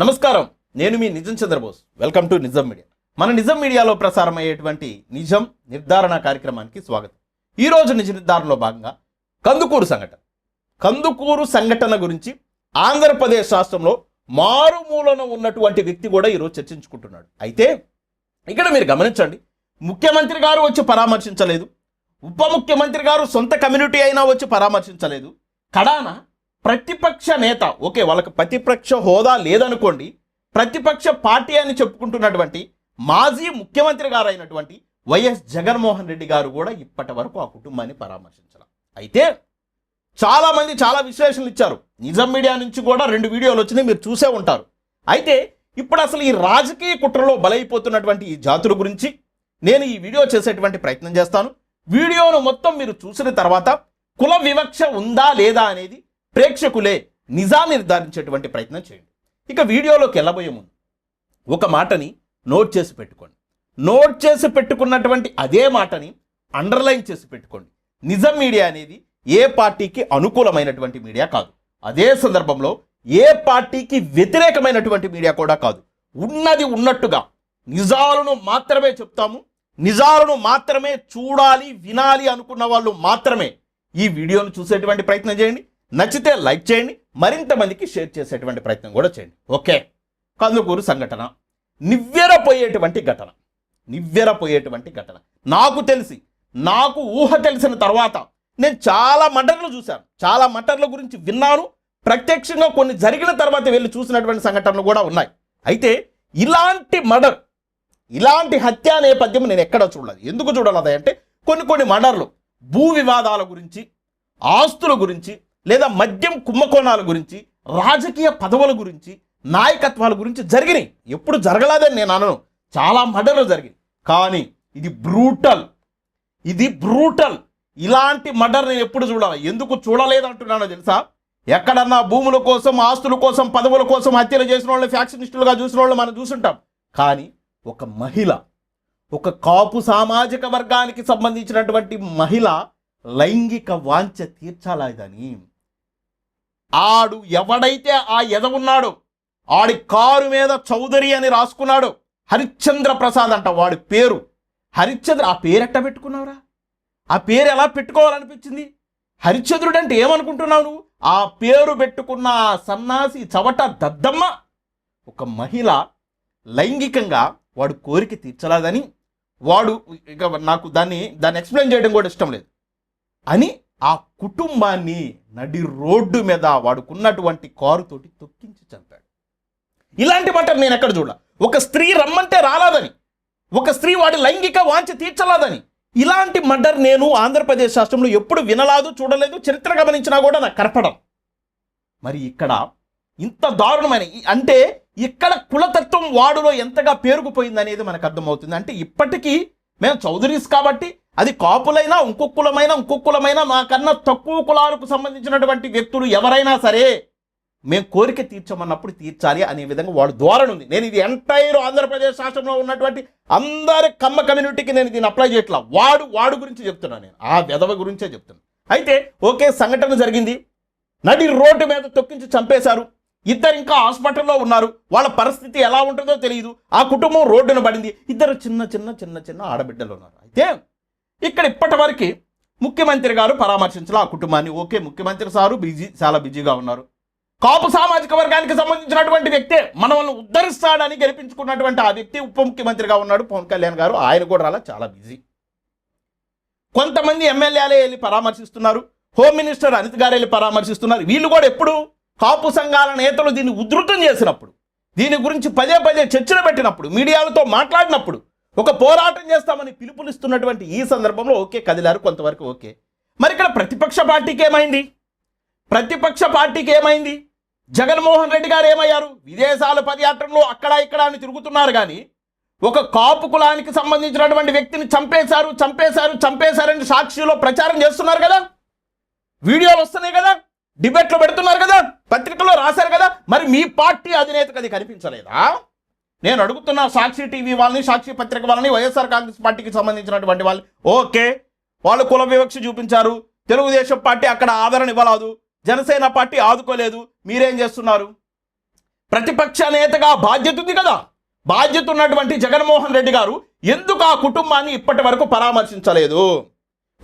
నమస్కారం. నేను మీ Nijam Chandrabose. Welcome to Nijam media మన నిజం మీడియాలో ప్రసారం అయ్యేటువంటి నిజం నిర్ధారణ కార్యక్రమానికి స్వాగతం. ఈ రోజు నిజ నిర్ధారణలో భాగంగా కందుకూరు సంఘటన. కందుకూరు సంఘటన గురించి ఆంధ్రప్రదేశ్ రాష్ట్రంలో మారుమూలన ఉన్నటువంటి వ్యక్తి కూడా ఈరోజు చర్చించుకుంటున్నాడు. అయితే ఇక్కడ మీరు గమనించండి ముఖ్యమంత్రి గారు వచ్చి పరామర్శించలేదు ఉప ముఖ్యమంత్రి గారు సొంత కమ్యూనిటీ అయినా వచ్చి పరామర్శించలేదు కడాన ప్రతిపక్ష నేత ఓకే వాళ్ళకి ప్రతిపక్ష హోదా లేదనుకోండి ప్రతిపక్ష పార్టీ అని చెప్పుకుంటున్నటువంటి మాజీ ముఖ్యమంత్రి గారు అయినటువంటి వైఎస్ జగన్మోహన్ రెడ్డి గారు కూడా ఇప్పటి వరకు ఆ కుటుంబాన్ని పరామర్శించాల. అయితే చాలామంది చాలా విశ్లేషణలు ఇచ్చారు. నిజం మీడియా నుంచి కూడా రెండు వీడియోలు వచ్చినాయి మీరు చూసే ఉంటారు. అయితే ఇప్పుడు అసలు ఈ రాజకీయ కుట్రలో బలైపోతున్నటువంటి ఈ జాతుల గురించి నేను ఈ వీడియో చేసేటువంటి ప్రయత్నం చేస్తాను. వీడియోను మొత్తం మీరు చూసిన తర్వాత కుల వివక్ష ఉందా లేదా అనేది ప్రేక్షకులే నిజాన్ని నిర్ధారించేటువంటి ప్రయత్నం చేయండి. ఇక వీడియోలోకి వెళ్ళబోయే ముందు ఒక మాటని నోట్ చేసి పెట్టుకోండి. నోట్ చేసి పెట్టుకున్నటువంటి అదే మాటని అండర్లైన్ చేసి పెట్టుకోండి. నిజం మీడియా అనేది ఏ పార్టీకి అనుకూలమైనటువంటి మీడియా కాదు. అదే సందర్భంలో ఏ పార్టీకి వ్యతిరేకమైనటువంటి మీడియా కూడా కాదు. ఉన్నది ఉన్నట్టుగా నిజాలను మాత్రమే చెప్తాము నిజాలను మాత్రమే చూడాలి వినాలి అనుకున్న వాళ్ళు మాత్రమే ఈ వీడియోను చూసేటువంటి ప్రయత్నం చేయండి. నచ్చితే లైక్ చేయండి మరింత మందికి షేర్ చేసేటువంటి ప్రయత్నం కూడా చేయండి. ఓకే? కందుకూరు సంఘటన. నివ్వెరపోయేటువంటి ఘటన. నివ్వెరపోయేటువంటి ఘటన. నాకు తెలిసి నాకు ఊహ తెలిసిన తర్వాత నేను చాలా మటన్లు చూశాను. చాలా మటర్ల గురించి విన్నాను. ప్రత్యక్షంగా కొన్ని జరిగిన తర్వాత వెళ్ళి చూసినటువంటి సంఘటనలు కూడా ఉన్నాయి. అయితే ఇలాంటి మర్డర్ ఇలాంటి హత్యా నేపథ్యం నేను ఎక్కడ చూడలేదు. ఎందుకు చూడలేదు అంటే కొన్ని కొన్ని మర్డర్లు భూ వివాదాల గురించి ఆస్తుల గురించి లేదా మద్యం కుంభకోణాల గురించి రాజకీయ పదవుల గురించి నాయకత్వాల గురించి జరిగినాయి. ఎప్పుడు జరగలేదని నేను అనను. చాలా మర్డర్లు జరిగాయి కానీ ఇది బ్రూటల్. ఇది బ్రూటల్. ఇలాంటి మర్డర్ నేను ఎప్పుడు చూడాలి? ఎందుకు చూడలేదంటున్నానో తెలుసా? ఎక్కడన్నా భూముల కోసం ఆస్తుల కోసం పదవుల కోసం హత్యలు చేసిన వాళ్ళు ఫ్యాక్షనిస్టులుగా చూసిన వాళ్ళు మనం చూసుంటాం. కానీ ఒక మహిళ ఒక కాపు సామాజిక వర్గానికి సంబంధించినటువంటి మహిళ లైంగిక వాంఛ తీర్చాలని ఆడు ఎవడైతే ఆ ఎద ఉన్నాడో ఆడి కారు మీద చౌదరి అని రాసుకున్నాడు హరిశ్చంద్ర ప్రసాద్ అంట వాడి పేరు. హరిశ్చంద్ర ఆ పేరు ఎట్ట పెట్టుకున్నావురా? ఆ పేరు ఎలా పెట్టుకోవాలనిపించింది? హరిశ్చంద్రుడు అంటే ఏమనుకుంటున్నావు నువ్వు? ఆ పేరు పెట్టుకున్న ఆ సన్నాసి చవట దద్దమ్మ ఒక మహిళ లైంగికంగా వాడు కోరిక తీర్చలేదని వాడు ఇక నాకు దాన్ని దాన్ని ఎక్స్ప్లెయిన్ చేయడం కూడా ఇష్టం లేదు అని ఆ కుటుంబాన్ని నడి రోడ్డు మీద వాడుకున్నటువంటి కారుతోటి తొక్కించి చంపాడు. ఇలాంటి మాట నేను ఎక్కడ చూడ ఒక స్త్రీ రమ్మంటే రాలేదని ఒక స్త్రీ వాడి లైంగిక వాంఛ తీర్చలేదని. ఇలాంటి మర్డర్ నేను ఆంధ్రప్రదేశ్ రాష్ట్రంలో ఎప్పుడు వినలాదు చూడలేదు చరిత్ర గమనించినా కూడా నాకు కనపడం. మరి ఇక్కడ ఇంత దారుణమైన అంటే ఇక్కడ కులతత్వం వాడులో ఎంతగా పేరుకుపోయింది అనేది మనకు అర్థమవుతుంది. అంటే ఇప్పటికీ మేము చౌదరీస్ కాబట్టి అది కాపులైనా ఇంకొక కులమైనా ఇంకొక కులమైనా మాకన్నా తక్కువ కులాలకు సంబంధించినటువంటి వ్యక్తులు ఎవరైనా సరే మేము కోరిక తీర్చమన్నప్పుడు తీర్చాలి అనే విధంగా వాడు ధోరణి ఉంది. నేను ఇది ఎంటైర్ ఆంధ్రప్రదేశ్ రాష్ట్రంలో ఉన్నటువంటి అందరి కమ్మ కమ్యూనిటీకి నేను దీన్ని అప్లై చేయట్లా. వాడు వాడు గురించి చెప్తున్నాను నేను. ఆ విధవ గురించే చెప్తున్నాను అయితే ఓకే సంఘటన జరిగింది. నడి రోడ్డు మీద తొక్కించి చంపేశారు. ఇద్దరు ఇంకా హాస్పిటల్లో ఉన్నారు. వాళ్ళ పరిస్థితి ఎలా ఉంటుందో తెలియదు ఆ కుటుంబం రోడ్డున పడింది. ఇద్దరు చిన్న చిన్న చిన్న చిన్న ఆడబిడ్డలు ఉన్నారు. అయితే ఇక్కడ ఇప్పటివరకు ముఖ్యమంత్రి గారు పరామర్శించాలి ఆ కుటుంబాన్ని. ఓకే ముఖ్యమంత్రి సారు బిజీ చాలా బిజీగా ఉన్నారు. కాపు సామాజిక వర్గానికి సంబంధించినటువంటి వ్యక్తే మనల్ని ఉద్ధరిస్తాడని గెలిపించుకున్నటువంటి ఆ వ్యక్తి ఉప ముఖ్యమంత్రిగా ఉన్నాడు పవన్ కళ్యాణ్ గారు. ఆయన కూడా అలా చాలా బిజీ. కొంతమంది ఎమ్మెల్యేలే వెళ్ళి పరామర్శిస్తున్నారు. హోమ్ మినిస్టర్ అనిత్ గారు వెళ్ళి పరామర్శిస్తున్నారు. వీళ్ళు కూడా ఎప్పుడు కాపు సంఘాల నేతలు దీన్ని ఉధృతం చేసినప్పుడు దీని గురించి పదే పదే చర్చలు పెట్టినప్పుడు మీడియాలతో మాట్లాడినప్పుడు ఒక పోరాటం చేస్తామని పిలుపునిస్తున్నటువంటి ఈ సందర్భంలో ఓకే కదిలారు కొంతవరకు ఓకే. మరి ఇక్కడ ప్రతిపక్ష పార్టీకి ఏమైంది? ప్రతిపక్ష పార్టీకి ఏమైంది? జగన్మోహన్ రెడ్డి గారు ఏమయ్యారు? విదేశాల పర్యాటనలో అక్కడ ఇక్కడ అని తిరుగుతున్నారు కానీ ఒక కాపు కులానికి సంబంధించినటువంటి వ్యక్తిని చంపేశారు చంపేశారు చంపేశారని సాక్షిలో ప్రచారం చేస్తున్నారు కదా? వీడియోలు వస్తున్నాయి కదా? డిబేట్లు పెడుతున్నారు కదా? పత్రికలో రాశారు కదా? మరి మీ పార్టీ అధినేతకు అది కనిపించలేదా? నేను అడుగుతున్న సాక్షి టీవీ వాళ్ళని సాక్షి పత్రిక వాళ్ళని వైఎస్ఆర్ కాంగ్రెస్ పార్టీకి సంబంధించినటువంటి వాళ్ళు. ఓకే వాళ్ళు కుల వివక్ష చూపించారు. తెలుగుదేశం పార్టీ అక్కడ ఆదరణ ఇవ్వలేదు. జనసేన పార్టీ ఆదుకోలేదు. మీరేం చేస్తున్నారు? ప్రతిపక్ష నేతగా బాధ్యత ఉంది కదా. బాధ్యత ఉన్నటువంటి జగన్మోహన్ రెడ్డి గారు ఎందుకు ఆ కుటుంబాన్ని ఇప్పటి వరకు పరామర్శించలేదు?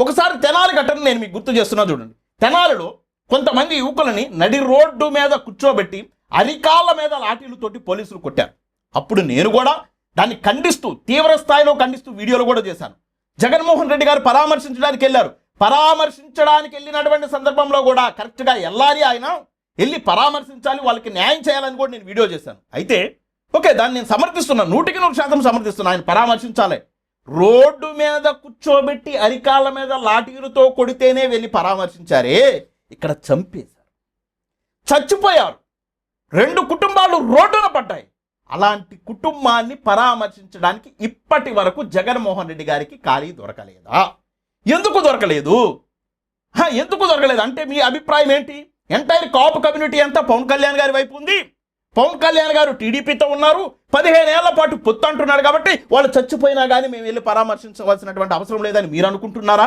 ఒకసారి తెనాలి ఘటన నేను మీకు గుర్తు చేస్తున్నా చూడండి. తెనాలిలో కొంతమంది యువకులని నడి రోడ్డు మీద కూర్చోబెట్టి అరికాళ్ళ మీద లాఠీలతోటి పోలీసులు కొట్టారు. అప్పుడు నేను కూడా దాన్ని ఖండిస్తూ తీవ్ర స్థాయిలో ఖండిస్తూ వీడియోలు కూడా చేశాను. జగన్మోహన్ రెడ్డి గారు పరామర్శించడానికి వెళ్ళారు. పరామర్శించడానికి వెళ్ళినటువంటి సందర్భంలో కూడా కరెక్ట్గా వెళ్ళాలి ఆయన. వెళ్ళి పరామర్శించాలి వాళ్ళకి న్యాయం చేయాలని కూడా నేను వీడియో చేశాను. అయితే ఓకే దాన్ని నేను సమర్థిస్తున్నాను నూటికి నూరు శాతం సమర్థిస్తున్నాను ఆయన పరామర్శించాలి. రోడ్డు మీద కూర్చోబెట్టి అరికాల మీద లాఠీలతో కొడితేనే వెళ్ళి పరామర్శించారే. ఇక్కడ చంపేశారు. చచ్చిపోయారు. రెండు కుటుంబాలు రోడ్డున పడ్డాయి. అలాంటి కుటుంబాన్ని పరామర్శించడానికి ఇప్పటి వరకు జగన్మోహన్ రెడ్డి గారికి ఖాళీ దొరకలేదా? ఎందుకు దొరకలేదు? ఎందుకు దొరకలేదు? అంటే మీ అభిప్రాయం ఏంటి? ఎంటైర్ కాపు కమ్యూనిటీ అంతా పవన్ కళ్యాణ్ గారి వైపు ఉంది. పవన్ కళ్యాణ్ గారు టీడీపీతో ఉన్నారు. పదిహేను ఏళ్ళ పాటు పొత్తు అంటున్నారు కాబట్టి వాళ్ళు చచ్చిపోయినా కానీ మేము వెళ్ళి పరామర్శించవలసినటువంటి అవసరం లేదని మీరు అనుకుంటున్నారా?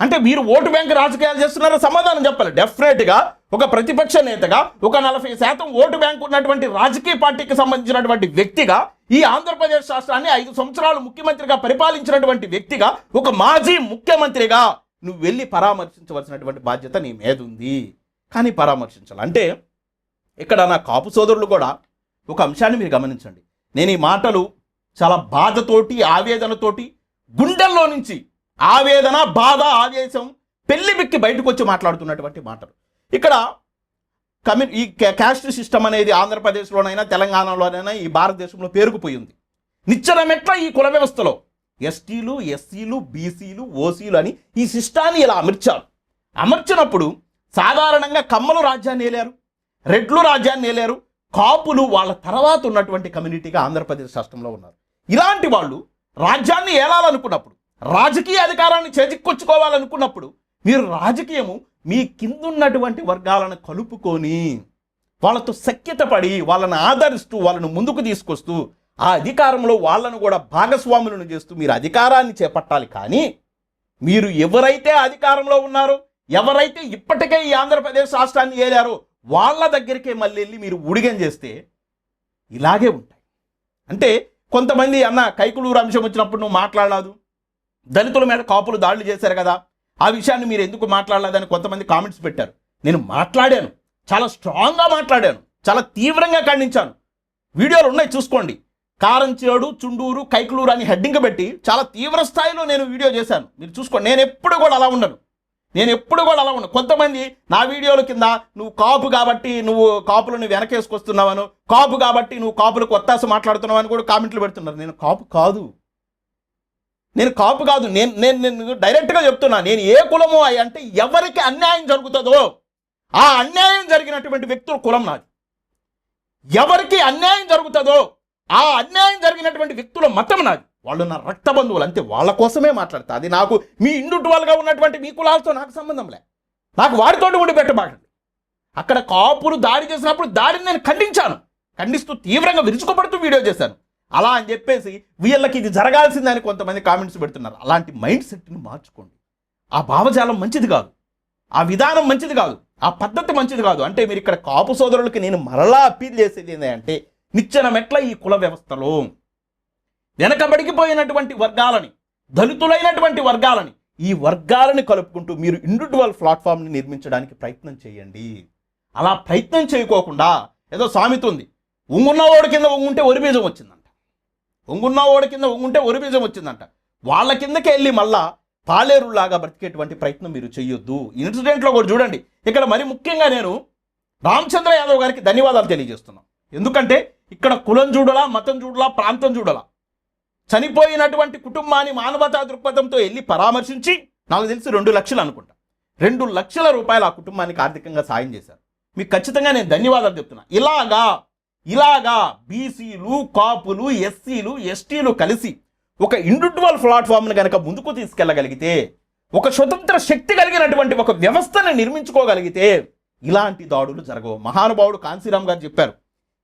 అంటే మీరు ఓటు బ్యాంక్ రాజకీయాలు చేస్తున్నారో సమాధానం చెప్పాలి. డెఫినెట్గా ఒక ప్రతిపక్ష నేతగా ఒక నలభై శాతం ఓటు బ్యాంక్ ఉన్నటువంటి రాజకీయ పార్టీకి సంబంధించినటువంటి వ్యక్తిగా ఈ ఆంధ్రప్రదేశ్ రాష్ట్రాన్ని ఐదు సంవత్సరాలు ముఖ్యమంత్రిగా పరిపాలించినటువంటి వ్యక్తిగా ఒక మాజీ ముఖ్యమంత్రిగా నువ్వు వెళ్ళి పరామర్శించవలసినటువంటి బాధ్యత నీ మీద ఉంది. కానీ పరామర్శించాలి. అంటే ఇక్కడ నా కాపు సోదరులు కూడా ఒక అంశాన్ని మీరు గమనించండి. నేను ఈ మాటలు చాలా బాధతోటి ఆవేదనతోటి గుండెల్లో నుంచి ఆవేదన బాధ ఆవేశం పెళ్ళి బిక్కి బయటకు వచ్చి మాట్లాడుతున్నటువంటి మాటలు. ఇక్కడ కమ్యూ ఈ క్యాస్ట్ సిస్టమ్ అనేది ఆంధ్రప్రదేశ్లోనైనా తెలంగాణలోనైనా ఈ భారతదేశంలో పేరుకుపోయింది. నిచ్చరమెట్ల ఈ కుల వ్యవస్థలో ఎస్టీలు ఎస్సీలు బీసీలు ఓసీలు అని ఈ సిస్టాన్ని ఇలా అమర్చారు. అమర్చినప్పుడు సాధారణంగా కమ్మలు రాజ్యాన్ని ఏలారు రెడ్లు రాజ్యాన్ని ఏలారు కాపులు వాళ్ళ తర్వాత ఉన్నటువంటి కమ్యూనిటీగా ఆంధ్రప్రదేశ్ రాష్ట్రంలో ఉన్నారు. ఇలాంటి వాళ్ళు రాజ్యాన్ని ఏలాలనుకున్నప్పుడు రాజకీయ అధికారాన్ని చేజిక్కొచ్చుకోవాలనుకున్నప్పుడు మీరు రాజకీయము మీ కిందున్నటువంటి వర్గాలను కలుపుకొని వాళ్ళతో సఖ్యత పడి వాళ్ళని ఆదరిస్తూ వాళ్ళను ముందుకు తీసుకొస్తూ ఆ అధికారంలో వాళ్ళను కూడా భాగస్వాములను చేస్తూ మీరు అధికారాన్ని చేపట్టాలి. కానీ మీరు ఎవరైతే అధికారంలో ఉన్నారో ఎవరైతే ఇప్పటికే ఈ ఆంధ్రప్రదేశ్ రాష్ట్రాన్ని ఏలారో వాళ్ళ దగ్గరికే మళ్ళీ వెళ్ళి మీరు ఉడిగం చేస్తే ఇలాగే ఉంటాయి. అంటే కొంతమంది అన్న కైకులూరు అంశం వచ్చినప్పుడు నువ్వు మాట్లాడలేదు దళితుల మీద కాపులు దాడులు చేశారు కదా. ఆ విషయాన్ని మీరు ఎందుకు మాట్లాడలేదని కొంతమంది కామెంట్స్ పెట్టారు. నేను మాట్లాడాను. చాలా స్ట్రాంగ్గా మాట్లాడాను. చాలా తీవ్రంగా ఖండించాను. వీడియోలు ఉన్నాయి చూసుకోండి. కారంచేడు చుండూరు కైకులూరు అని హెడ్డింగ్ పెట్టి చాలా తీవ్ర స్థాయిలో నేను వీడియో చేశాను. మీరు చూసుకోండి. నేను ఎప్పుడు కూడా అలా ఉండను. నేను ఎప్పుడు కూడా అలా ఉండను. కొంతమంది నా వీడియోల కింద నువ్వు కాపు కాబట్టి నువ్వు కాపులను వెనకేసుకొస్తున్నావను కాపు కాబట్టి నువ్వు కాపులకు ఒత్తాస మాట్లాడుతున్నావు అని కూడా కామెంట్లు పెడుతున్నారు. నేను కాపు కాదు. నేను కాపు కాదు నేను నేను నేను డైరెక్ట్గా చెప్తున్నా నేను ఏ కులమో అంటే ఎవరికి అన్యాయం జరుగుతుందో ఆ అన్యాయం జరిగినటువంటి వ్యక్తుల కులం నాది. ఎవరికి అన్యాయం జరుగుతుందో ఆ అన్యాయం జరిగినటువంటి వ్యక్తుల మతం నాది. వాళ్ళు నా రక్త బంధువులు అంతే వాళ్ళ కోసమే మాట్లాడతా. అది నాకు మీ ఇండుటువాలుగా ఉన్నటువంటి మీ కులాలతో నాకు సంబంధం లే. నాకు వాడితోటి ఉండి పెట్టబాకండి అక్కడ కాపులు దాడి చేసినప్పుడు దాడిని నేను ఖండించాను. ఖండిస్తూ తీవ్రంగా విరుచుకుపడుతూ వీడియో చేశాను. అలా అని చెప్పేసి వీళ్ళకి ఇది జరగాల్సిందని కొంతమంది కామెంట్స్ పెడుతున్నారు. అలాంటి మైండ్ సెట్ని మార్చుకోండి. ఆ భావజాలం మంచిది కాదు. ఆ విధానం మంచిది కాదు. ఆ పద్ధతి మంచిది కాదు. అంటే మీరు ఇక్కడ కాపు సోదరులకి నేను మరలా అప్పీల్ చేసేది ఏంటంటే నిచ్చెన మెట్ల ఈ కుల వ్యవస్థలో? వెనకబడికి పోయినటువంటి వర్గాలని దళితులైనటువంటి వర్గాలని ఈ వర్గాలని కలుపుకుంటూ మీరు ఇండివిజువల్ ప్లాట్ఫామ్ని నిర్మించడానికి ప్రయత్నం చేయండి. అలా ప్రయత్నం చేయకోకుండా ఏదో సామెత ఉంది. ఉంగున్నవాడు కింద ఉంగుంటే ఒరిబీజం వచ్చిందంట. ఉంగున్నవాడు కింద ఉంగుంటే ఒరిబీజం వచ్చిందంట. వాళ్ళ కిందకి వెళ్ళి మళ్ళా పాలేరులాగా బ్రతికేటువంటి ప్రయత్నం మీరు చేయొద్దు ఇన్సిడెంట్లో కూడా చూడండి. ఇక్కడ మరి ముఖ్యంగా నేను రామచంద్ర యాదవ్ గారికి ధన్యవాదాలు తెలియజేస్తున్నాను. ఎందుకంటే ఇక్కడ కులం చూడలా మతం చూడలా ప్రాంతం చూడలా. చనిపోయినటువంటి కుటుంబాన్ని మానవతా దృక్పథంతో వెళ్ళి పరామర్శించి నాకు తెలిసి రెండు లక్షలు అనుకుంటా. రెండు లక్షల రూపాయలు ఆ కుటుంబానికి ఆర్థికంగా సాయం చేశారు. మీకు ఖచ్చితంగా నేను ధన్యవాదాలు చెప్తున్నా. ఇలాగా ఇలాగా బీసీలు కాపులు ఎస్సీలు ఎస్టీలు కలిసి ఒక ఇండివిజువల్ ప్లాట్ఫామ్ను కనుక ముందుకు తీసుకెళ్ళగలిగితే ఒక స్వతంత్ర శక్తి కలిగినటువంటి ఒక వ్యవస్థను నిర్మించుకోగలిగితే ఇలాంటి దాడులు జరగవు. మహానుభావుడు కాంశీరామ్ గారు చెప్పారు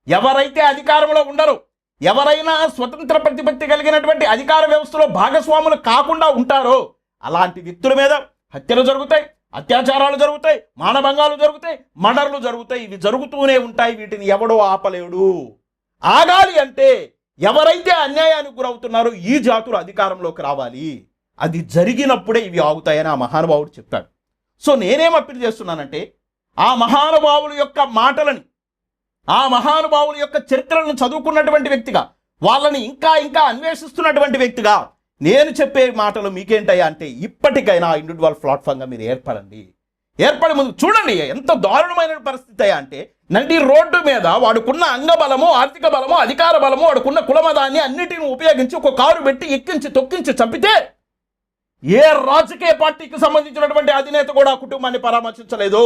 ఎవరైతే అధికారంలో ఉండరు ఎవరైనా స్వతంత్ర ప్రతిపత్తి కలిగినటువంటి అధికార వ్యవస్థలో భాగస్వాములు కాకుండా ఉంటారో అలాంటి వ్యక్తుల మీద హత్యలు జరుగుతాయి అత్యాచారాలు జరుగుతాయి మానభంగాలు జరుగుతాయి మర్డర్లు జరుగుతాయి. ఇవి జరుగుతూనే ఉంటాయి వీటిని ఎవడో ఆపలేడు. ఆగాలి అంటే ఎవరైతే అన్యాయానికి గురవుతున్నారో ఈ జాతులు అధికారంలోకి రావాలి. అది జరిగినప్పుడే ఇవి ఆగుతాయని ఆ మహానుభావుడు చెప్పాడు సో నేనేం అప్పీల్ చేస్తున్నానంటే ఆ మహానుభావుల యొక్క మాటలని ఆ మహానుభావుల యొక్క చరిత్రలను చదువుకున్నటువంటి వ్యక్తిగా వాళ్ళని ఇంకా ఇంకా అన్వేషిస్తున్నటువంటి వ్యక్తిగా నేను చెప్పే మాటలు మీకేంటయ్యా అంటే ఇప్పటికైనా ఇండివిజువల్ ప్లాట్ఫామ్గా మీరు ఏర్పడండి. ఏర్పడి ముందు చూడండి ఎంత దారుణమైన పరిస్థితి అయ్యా అంటే నడి రోడ్డు మీద వాడుకున్న అంగబలము ఆర్థిక బలము అధికార బలము వాడుకున్న కులమదాన్ని అన్నిటిని ఉపయోగించి ఒక కారు పెట్టి ఎక్కించి తొక్కించి చంపితే ఏ రాజకీయ పార్టీకి సంబంధించినటువంటి అధినేత కూడా ఆ కుటుంబాన్ని పరామర్శించలేదు.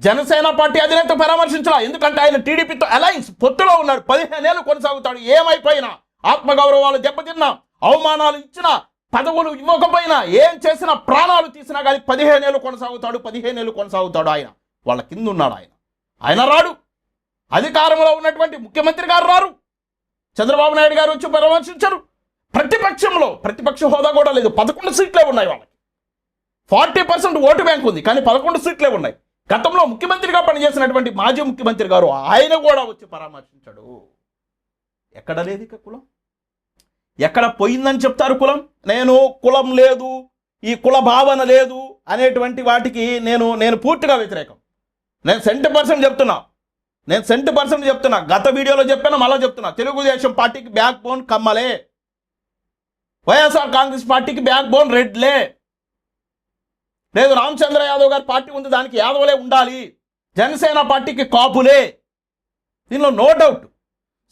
జనసేన పార్టీ అధినేత పరామర్శించాల ఎందుకంటే ఆయన టీడీపీతో అలయన్స్ పొత్తులో ఉన్నాడు పదిహేనేళ్ళు కొనసాగుతాడు ఏమైపోయినా ఆత్మగౌరవాలు దెబ్బతిన్నా. అవమానాలు ఇచ్చిన పదవులు ఇవ్వకపోయినా ఏం చేసినా ప్రాణాలు తీసినా కానీ పదిహేనేళ్ళు కొనసాగుతాడు పదిహేనేళ్ళు కొనసాగుతాడు ఆయన. వాళ్ళ కింద ఉన్నాడు ఆయన. ఆయన రాడు. అధికారంలో ఉన్నటువంటి ముఖ్యమంత్రి గారు రారు. చంద్రబాబు నాయుడు గారు వచ్చి పరామర్శించరు. ప్రతిపక్షంలో ప్రతిపక్ష హోదా కూడా లేదు. పదకొండు సీట్లే ఉన్నాయి వాళ్ళకి. ఫార్టీ పర్సెంట్ ఓటు బ్యాంక్ ఉంది కానీ పదకొండు సీట్లే ఉన్నాయి. గతంలో ముఖ్యమంత్రిగా పనిచేసినటువంటి మాజీ ముఖ్యమంత్రి గారు ఆయన కూడా వచ్చి పరామర్శించాడు. ఎక్కడ లేదు ఇక కులం. ఎక్కడ పోయిందని చెప్తారు కులం? నేను కులం లేదు ఈ కుల భావన లేదు అనేటువంటి వాటికి నేను నేను పూర్తిగా వ్యతిరేకం. నేను సెంట్ పర్సెంట్ చెప్తున్నా. నేను సెంట్ పర్సెంట్ చెప్తున్నా. గత వీడియోలో చెప్పాను మళ్ళీ చెప్తున్నా. తెలుగుదేశం పార్టీకి బ్యాక్ బోన్ కమ్మలే. వైఎస్ఆర్ కాంగ్రెస్ పార్టీకి బ్యాక్ బోన్ రెడ్లే. లేదు రామచంద్ర యాదవ్ గారి పార్టీ ఉంది దానికి యాదవలే ఉండాలి. జనసేన పార్టీకి కాపులే. దీనిలో నో డౌట్.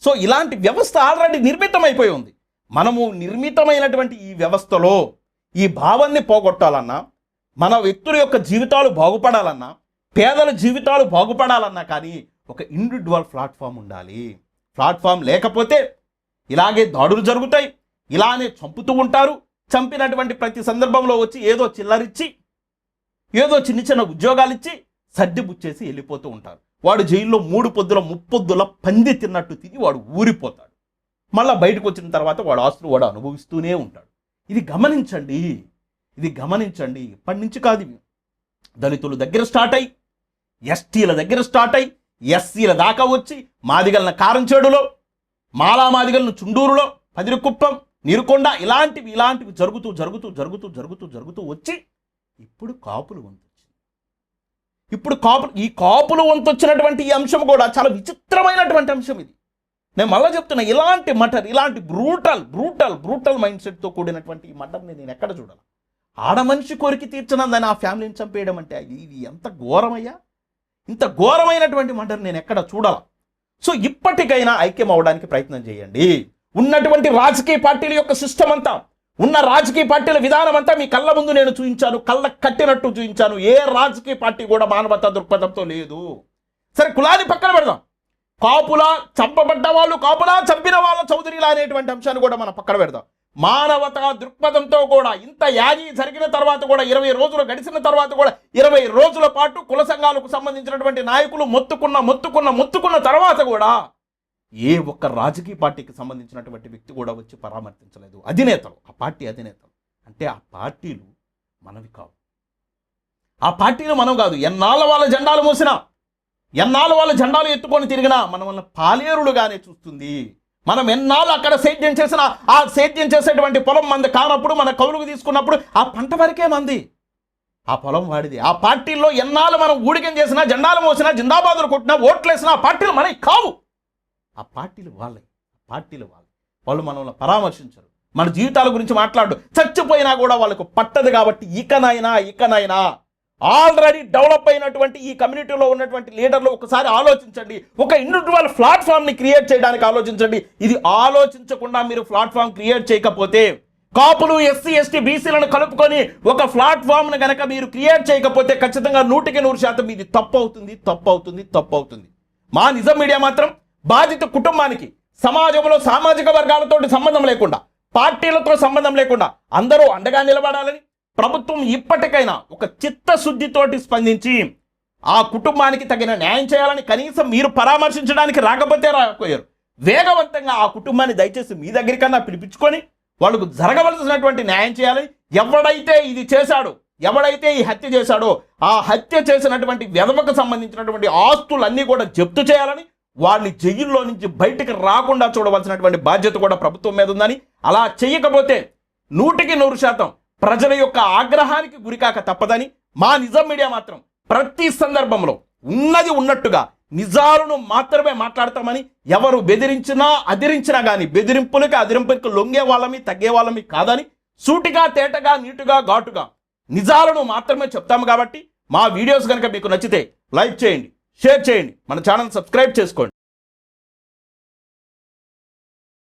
సో ఇలాంటి వ్యవస్థ ఆల్రెడీ నిర్మితమైపోయి ఉంది. మనము నిర్మితమైనటువంటి ఈ వ్యవస్థలో ఈ భావాన్ని పోగొట్టాలన్నా మన వ్యక్తుల యొక్క జీవితాలు బాగుపడాలన్నా పేదల జీవితాలు బాగుపడాలన్నా కానీ ఒక ఇండివిజువల్ ప్లాట్ఫామ్ ఉండాలి. ప్లాట్ఫామ్ లేకపోతే ఇలాగే దాడులు జరుగుతాయి. ఇలానే చంపుతూ ఉంటారు. చంపినటువంటి ప్రతి సందర్భంలో వచ్చి ఏదో చిల్లరిచ్చి ఏదో చిన్న చిన్న ఉద్యోగాలు ఇచ్చి సర్ది వెళ్ళిపోతూ ఉంటారు. వాడు జైల్లో మూడు పొద్దుల ముప్పొద్దుల పంది తిన్నట్టు తిని వాడు ఊరిపోతాడు. మళ్ళీ బయటకు వచ్చిన తర్వాత వాడు ఆస్తులు వాడు అనుభవిస్తూనే ఉంటాడు. ఇది గమనించండి. ఇది గమనించండి. ఇప్పటి నుంచి కాదు ఇవి. దళితుల దగ్గర స్టార్ట్ అయ్యి ఎస్టీల దగ్గర స్టార్ట్ అయ్యి ఎస్సీల దాకా వచ్చి మాదిగలను కారంచేడులో మాలా మాదిగలను చుండూరులో పదిరికుప్పం నీరుకొండ ఇలాంటివి ఇలాంటివి జరుగుతూ జరుగుతూ జరుగుతూ జరుగుతూ జరుగుతూ వచ్చి ఇప్పుడు కాపులు వంతొచ్చింది. ఇప్పుడు కాపులు ఈ కాపులు వంతు వచ్చినటువంటి ఈ అంశం కూడా చాలా విచిత్రమైనటువంటి అంశం ఇది. నేను మళ్ళీ చెప్తున్నా ఇలాంటి మటర్ ఇలాంటి బ్రూటల్ బ్రూటల్ బ్రూటల్ మైండ్ సెట్తో కూడినటువంటి ఈ మటర్ని నేను ఎక్కడ చూడాలి? ఆడ మనిషి కోరిక తీర్చనందని ఆ ఫ్యామిలీని చంపేయడం అంటే ఇది ఎంత ఘోరమయ్యా? ఇంత ఘోరమైనటువంటి మటర్ నేను ఎక్కడ చూడాల? సో ఇప్పటికైనా ఐక్యం అవడానికి ప్రయత్నం చేయండి. ఉన్నటువంటి రాజకీయ పార్టీల యొక్క సిస్టమ్ అంతా ఉన్న రాజకీయ పార్టీల విధానం అంతా మీ కళ్ళ ముందు నేను చూపించాను కళ్ళ కట్టినట్టు చూపించాను ఏ రాజకీయ పార్టీ కూడా మానవతా దృక్పథంతో లేదు. సరే కులాన్ని పక్కన పెడదాం. కాపులా చంపబడ్డ వాళ్ళు కాపులా చంపిన వాళ్ళ చౌదరిలా అనేటువంటి అంశాన్ని కూడా మనం పక్కన పెడదాం. మానవత దృక్పథంతో కూడా ఇంత యాగి జరిగిన తర్వాత కూడా ఇరవై రోజులు గడిచిన తర్వాత కూడా ఇరవై రోజుల పాటు కుల సంఘాలకు సంబంధించినటువంటి నాయకులు మొత్తుకున్న మొత్తుకున్న మొత్తుకున్న తర్వాత కూడా ఏ ఒక్క రాజకీయ పార్టీకి సంబంధించినటువంటి వ్యక్తి కూడా వచ్చి పరామర్శించలేదు. అధినేతలు ఆ పార్టీ అధినేతలు. అంటే ఆ పార్టీలు మనవి కావు. ఆ పార్టీలు మనం కాదు. ఎన్నాళ్ళ వాళ్ళ జెండాలు మోసినా ఎన్నాళ్ళు వాళ్ళ జెండాలు ఎత్తుకొని తిరిగినా మనం పాలేరులుగానే చూస్తుంది. మనం ఎన్నాళ్ళు అక్కడ సేద్యం చేసినా ఆ సేద్యం చేసేటువంటి పొలం మంది కానప్పుడు మన కౌలుకు తీసుకున్నప్పుడు ఆ పంట వరకే మంది. ఆ పొలం వాడిది. ఆ పార్టీల్లో ఎన్నాళ్ళు మనం ఊడికం చేసినా జెండాలు మోసినా జిందాబాదులు కొట్టినా ఓట్లేసినా ఆ పార్టీలు మనకి కావు. ఆ పార్టీలు వాళ్ళే. ఆ పార్టీలు వాళ్ళే. వాళ్ళు మనల్ని పరామర్శించరు. మన జీవితాల గురించి మాట్లాడు. చచ్చిపోయినా కూడా వాళ్ళకు పట్టదు కాబట్టి ఇకనైనా ఇకనైనా ఆల్రెడీ డెవలప్ అయినటువంటి ఈ కమ్యూనిటీలో ఉన్నటువంటి లీడర్లు ఒకసారి ఆలోచించండి. ఒక ఇండివిజువల్ ప్లాట్ఫామ్ని క్రియేట్ చేయడానికి ఆలోచించండి. ఇది ఆలోచించకుండా మీరు ప్లాట్ఫామ్ క్రియేట్ చేయకపోతే కాపులు ఎస్సీ ఎస్టీ బీసీలను కలుపుకొని ఒక ప్లాట్ఫామ్ను గనక మీరు క్రియేట్ చేయకపోతే ఖచ్చితంగా నూటికి నూరు శాతం ఇది తప్పు అవుతుంది తప్పు అవుతుంది తప్పు అవుతుంది మా నిజం మీడియా మాత్రం బాధిత కుటుంబానికి సమాజంలో సామాజిక వర్గాలతో సంబంధం లేకుండా పార్టీలతో సంబంధం లేకుండా అందరూ అండగా నిలబడాలని ప్రభుత్వం ఇప్పటికైనా ఒక చిత్తశుద్ధితోటి స్పందించి ఆ కుటుంబానికి తగిన న్యాయం చేయాలని కనీసం మీరు పరామర్శించడానికి రాకపోతే రాకపోయారు. వేగవంతంగా ఆ కుటుంబాన్ని దయచేసి మీ దగ్గరికన్నా పిలిపించుకొని వాళ్ళకు జరగవలసినటువంటి న్యాయం చేయాలి. ఎవడైతే ఇది చేశాడో ఎవడైతే ఈ హత్య చేశాడో ఆ హత్య చేసినటువంటి వెధవకు సంబంధించినటువంటి ఆస్తులన్నీ కూడా జప్తు చేయాలని వాళ్ళని జైల్లో నుంచి బయటకు రాకుండా చూడవలసినటువంటి బాధ్యత కూడా ప్రభుత్వం మీద ఉందని అలా చేయకపోతే నూటికి నూరు శాతం ప్రజల యొక్క ఆగ్రహానికి గురికాక తప్పదని మా నిజం మీడియా మాత్రం ప్రతి సందర్భంలో ఉన్నది ఉన్నట్టుగా నిజాలను మాత్రమే మాట్లాడతామని ఎవరు బెదిరించినా అదిరించినా కానీ బెదిరింపులకి అదిరింపులకి లొంగే వాళ్ళమి తగ్గే వాళ్ళమి కాదని సూటిగా తేటగా నీటుగా ఘాటుగా నిజాలను మాత్రమే చెప్తాము కాబట్టి మా వీడియోస్ కనుక మీకు నచ్చితే లైక్ చేయండి షేర్ చేయండి మన ఛానల్ సబ్స్క్రైబ్ చేసుకోండి.